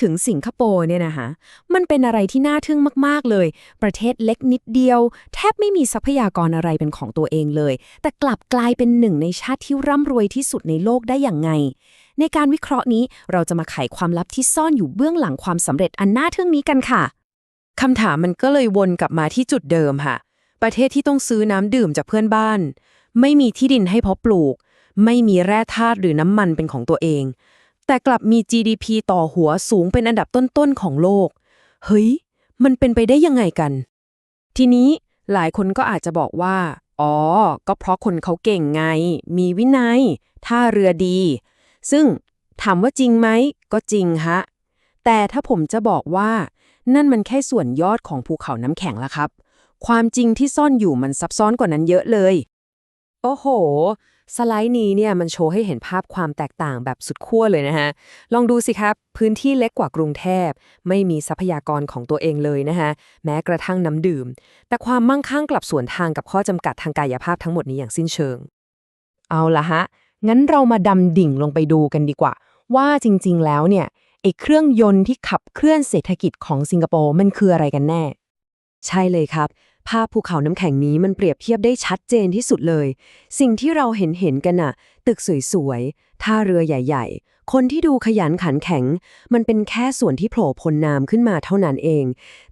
ถึงสิงคโปร์เนี่ยนะคะมันเป็นอะไรที่น่าทึ่งมาก ๆ เลย ประเทศเล็กนิดเดียว แทบไม่มีทรัพยากรอะไรเป็นของตัวเองเลย แต่กลับกลายเป็นหนึ่งในชาติที่ร่ำรวยที่สุดในโลกได้อย่างไง ในการวิเคราะห์นี้เราจะมาไขความลับที่ซ่อนอยู่เบื้องหลังความสำเร็จอันน่าทึ่งนี้กันค่ะคำถามมันก็เลยวนกลับมาที่จุดเดิมค่ะ ประเทศที่ต้องซื้อน้ำดื่มจากเพื่อนบ้าน ไม่มีที่ดินให้เพาะปลูก ไม่มีแร่ธาตุหรือน้ำมันเป็นของตัวเอง แต่กลับมี GDP ต่อหัวสูงเป็นอันดับต้นๆของโลก เฮ้ย มันเป็นไปได้ยังไงกัน ทีนี้หลายคนก็อาจจะบอกว่า อ๋อ ก็เพราะคนเขาเก่งไง มีวินัย ท่าเรือดี ซึ่งถามว่าจริงไหม ก็จริงฮะ แต่ถ้าผมจะบอกว่า นั่นมันแค่ส่วนยอดของภูเขาน้ำแข็งละครับ ความจริงที่ซ่อนอยู่มันซับซ้อนกว่านั้นเยอะเลย โอ้โห สไลด์นี้เนี่ยมันโชว์ให้เห็นภาพความแตกต่างแบบสุดขั้วเลยนะฮะ ลองดูสิครับ พื้นที่เล็กกว่ากรุงเทพ ไม่มีทรัพยากรของตัวเองเลยนะฮะ แม้กระทั่งน้ำดื่ม แต่ความมั่งคั่งกลับสวนทางกับข้อจำกัดทางกายภาพทั้งหมดนี้อย่างสิ้นเชิง เอาละฮะ งั้นเรามาดำดิ่งลงไปดูกันดีกว่า ว่าจริงๆ แล้วเนี่ยไอ้เครื่องยนต์ที่ขับเคลื่อนเศรษฐกิจของสิงคโปร์มันคืออะไรกันแน่ ใช่เลยครับ ภาพภูเขาน้ำแข็งนี้มันเปรียบเทียบได้ชัดเจนที่สุดเลย สิ่งที่เราเห็นเห็นกันน่ะ ตึกสวยๆ ท่าเรือใหญ่ๆ คนที่ดูขยันขันแข็ง มันเป็นแค่ส่วนที่โผล่พ้นน้ำขึ้นมาเท่านั้นเอง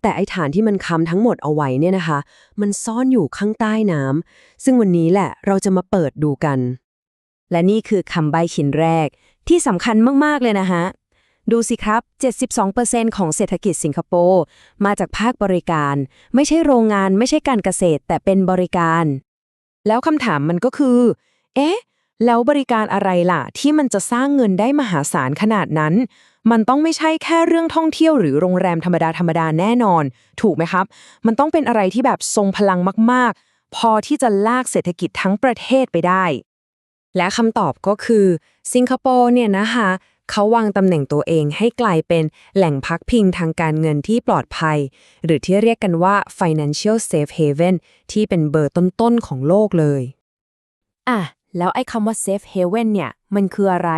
แต่ไอ้ฐานที่มันค้ำทั้งหมดเอาไว้เนี่ยนะคะ มันซ่อนอยู่ข้างใต้น้ำซึ่งวันนี้แหละเราจะมาเปิดดูกัน และนี่คือคำใบ้ชิ้นแรกที่สำคัญมากๆเลยนะฮะ ดูสิครับ 72%ของเศรษฐกิจสิงคโปร์มาจากภาคบริการ ไม่ใช่โรงงานไม่ใช่การเกษตร แต่เป็นบริการ แล้วคำถามมันก็คือ เอ๊ะ แล้วบริการอะไรล่ะ ที่มันจะสร้างเงินได้มหาศาลขนาดนั้น มันต้องไม่ใช่แค่เรื่องท่องเที่ยวหรือโรงแรมธรรมดาธรรมดาแน่นอน ถูกไหมครับ มันต้องเป็นอะไรที่แบบทรงพลังมาก ๆ พอที่จะลากเศรษฐกิจทั้งประเทศไปได้และคำตอบก็คือ สิงคโปร์เนี่ยนะคะ เขาวางตำแหน่งตัวเองให้กลายเป็นแหล่งพักพิงทางการเงินที่ปลอดภัย หรือที่เรียกกันว่า financial safe haven ที่เป็นเบอร์ต้นๆของโลกเลย อะ แล้วไอ้คำว่า safe haven เนี่ย มันคืออะไร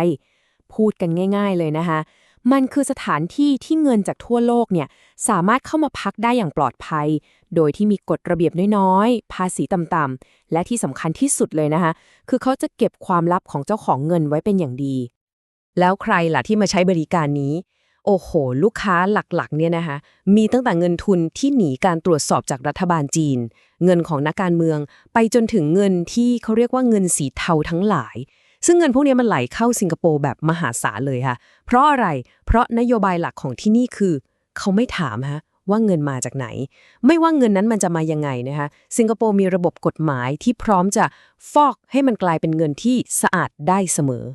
พูดกันง่าย ๆเลยนะคะมันคือสถานที่ที่เงินจากทั่วโลกเนี่ยสามารถเข้ามาพักได้อย่างปลอดภัย โดยที่มีกฎระเบียบน้อยๆ ภาษีต่ำๆ และที่สำคัญที่สุดเลยนะคะ คือเขาจะเก็บความลับของเจ้าของเงินไว้เป็นอย่างดี แล้วใครล่ะที่มาใช้บริการนี้ โอ้โห ลูกค้าหลักๆเนี่ยนะคะมีตั้งแต่เงินทุนที่หนีการตรวจสอบจากรัฐบาลจีน เงินของนักการเมือง ไปจนถึงเงินที่เขาเรียกว่าเงินสีเทาทั้งหลาย ซึ่งเงินพวกนี้มันไหลเข้าสิงคโปร์แบบมหาศาลเลยค่ะ เพราะอะไรเพราะนโยบายหลักของที่นี่คือ เขาไม่ถามฮะว่าเงินมาจากไหน ไม่ว่าเงินนั้นมันจะมายังไงนะคะสิงคโปร์มีระบบกฎหมายที่พร้อมจะฟอกให้มันกลายเป็นเงินที่สะอาดได้เสมอ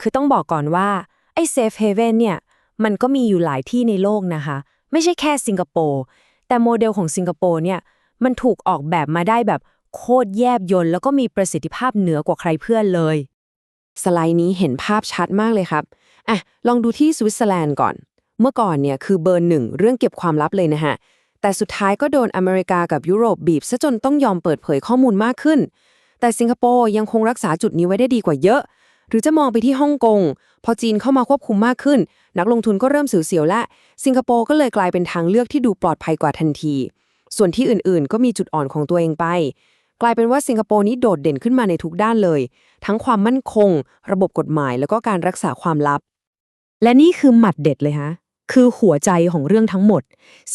คือต้องบอกก่อนว่า ไอ้ Safe Haven เนี่ย มันก็มีอยู่หลายที่ในโลกนะคะ ไม่ใช่แค่สิงคโปร์ แต่โมเดลของสิงคโปร์เนี่ย มันถูกออกแบบมาได้แบบโคตรแยบยลแล้วก็มีประสิทธิภาพเหนือกว่าใครเพื่อนเลย สไลด์นี้เห็นภาพชัดมากเลยครับอะลองดูที่สวิตเซอร์แลนด์ก่อน เมื่อก่อนเนี่ยคือเบอร์หนึ่งเรื่องเก็บความลับเลยนะฮะ แต่สุดท้ายก็โดนอเมริกากับยุโรปบีบซะจนต้องยอมเปิดเผยข้อมูลมากขึ้น แต่สิงคโปร์ยังคงรักษาจุดนี้ไว้ได้ดีกว่าเยอะ หรือจะมองไปที่ฮ่องกง พอจีนเข้ามาควบคุมมากขึ้น นักลงทุนก็เริ่มเสียวๆและ สิงคโปร์ก็เลยกลายเป็นทางเลือกที่ดูปลอดภัยกว่าทันที ส่วนที่อื่นๆ ก็มีจุดอ่อนของตัวเองไป กลายเป็นว่าสิงคโปร์นี้โดดเด่นขึ้นมาในทุกด้านเลย ทั้งความมั่นคง ระบบกฎหมาย แล้วก็การรักษาความลับ และนี่คือหมัดเด็ดเลยฮะ คือหัวใจของเรื่องทั้งหมด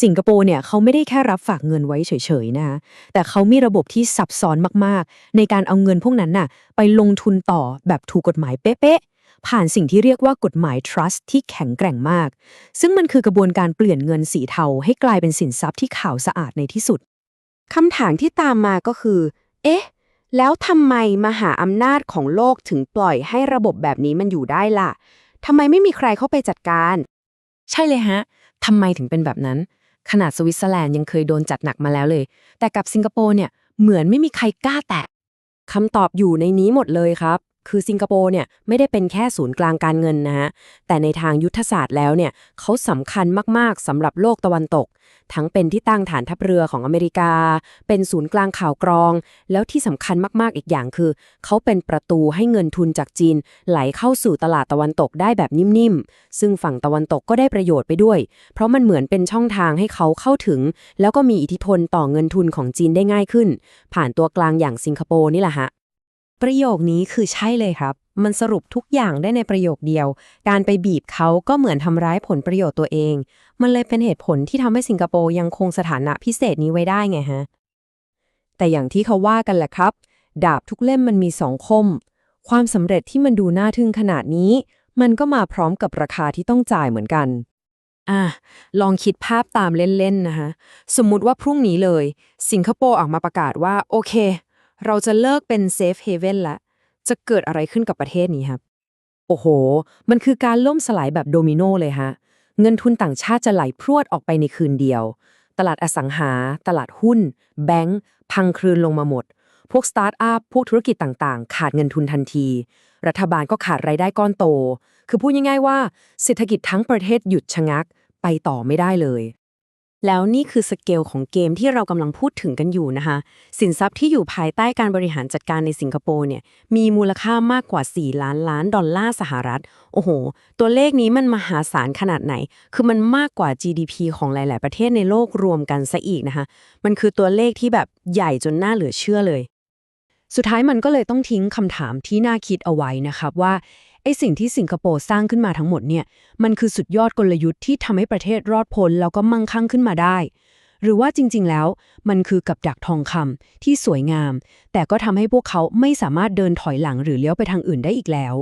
สิงคโปร์เนี่ยเขาไม่ได้แค่รับฝากเงินไว้เฉยๆนะคะแต่เขามีระบบที่ซับซ้อนมากๆ ในการเอาเงินพวกนั้นน่ะไปลงทุนต่อแบบถูกกฎหมายเป๊ะๆ ผ่านสิ่งที่เรียกว่ากฎหมาย trust ที่แข็งแกร่งมาก ซึ่งมันคือกระบวนการเปลี่ยนเงินสีเทาให้กลายเป็นสินทรัพย์ที่ขาวสะอาดในที่สุดคำถามที่ตามมาก็คือ เอ๊ะ แล้วทำไมมหาอำนาจของโลกถึงปล่อยให้ระบบแบบนี้มันอยู่ได้ล่ะทำไมไม่มีใครเข้าไปจัดการ ใช่เลยฮะทำไมถึงเป็นแบบนั้น ขนาดสวิตเซอร์แลนด์ยังเคยโดนจัดหนักมาแล้วเลย แต่กับสิงคโปร์เนี่ยเหมือนไม่มีใครกล้าแตะคำตอบอยู่ในนี้หมดเลยครับ คือสิงคโปร์เนี่ยไม่ได้เป็นแค่ศูนย์กลางการเงินนะฮะ แต่ในทางยุทธศาสตร์แล้วเนี่ยเขาสำคัญมากๆสำหรับโลกตะวันตก ทั้งเป็นที่ตั้งฐานทัพเรือของอเมริกา เป็นศูนย์กลางข่าวกรอง แล้วที่สำคัญมากๆอีกอย่างคือ เขาเป็นประตูให้เงินทุนจากจีน ไหลเข้าสู่ตลาดตะวันตกได้แบบนิ่มๆ ซึ่งฝั่งตะวันตกก็ได้ประโยชน์ไปด้วย เพราะมันเหมือนเป็นช่องทางให้เขาเข้าถึง แล้วก็มีอิทธิพลต่อเงินทุนของจีนได้ง่ายขึ้น ผ่านตัวกลางอย่างสิงคโปร์นี่แหละฮะ ประโยคนี้คือใช่เลยครับ มันสรุปทุกอย่างได้ในประโยคเดียว การไปบีบเขาก็เหมือนทำร้ายผลประโยชน์ตัวเอง มันเลยเป็นเหตุผลที่ทำให้สิงคโปร์ยังคงสถานะพิเศษนี้ไว้ได้ไงฮะ แต่อย่างที่เขาว่ากันแหละครับ ดาบทุกเล่มมันมีสองคม ความสำเร็จที่มันดูน่าทึ่งขนาดนี้ มันก็มาพร้อมกับราคาที่ต้องจ่ายเหมือนกันอะลองคิดภาพตามเล่นๆนะคะ สมมุติว่าพรุ่งนี้เลย สิงคโปร์ออกมาประกาศว่า โอเค เราจะเลิกเป็นเซฟเฮเว่นละ จะเกิดอะไรขึ้นกับประเทศนี้ครับ โอ้โห มันคือการล่มสลายแบบโดมิโนเลยฮะ เงินทุนต่างชาติจะไหลพรวดออกไปในคืนเดียว ตลาดอสังหา ตลาดหุ้น แบงก์พังคลืนลงมาหมด พวกสตาร์ทอัพ พวกธุรกิจต่างๆ ขาดเงินทุนทันที รัฐบาลก็ขาดรายได้ก้อนโต คือพูดง่ายๆว่า เศรษฐกิจทั้งประเทศหยุดชะงัก ไปต่อไม่ได้เลย แล้วนี่คือสเกลของเกมที่เรากำลังพูดถึงกันอยู่นะคะสินทรัพย์ที่อยู่ภายใต้การบริหารจัดการในสิงคโปร์เนี่ยมีมูลค่ามากกว่า 4 ล้านล้านดอลลาร์สหรัฐ โอ้โห ตัวเลขนี้มันมหาศาลขนาดไหน คือมันมากกว่า GDP ของหลาย ๆ ประเทศในโลกรวมกันซะอีกนะคะมันคือตัวเลขที่แบบใหญ่จนน่าเหลือเชื่อเลย สุดท้ายมันก็เลยต้องทิ้งคำถามที่น่าคิดเอาไว้นะครับว่า ไอสิ่งที่สิงคโปร์สร้างขึ้นมาทั้งหมดเนี่ย มันคือสุดยอดกลยุทธ์ที่ทำให้ประเทศรอดพ้นแล้วก็มั่งคั่งขึ้นมาได้ หรือว่าจริง ๆ แล้ว มันคือกับดักทองคำที่สวยงาม แต่ก็ทำให้พวกเขาไม่สามารถเดินถอยหลังหรือเลี้ยวไปทางอื่นได้อีกแล้ว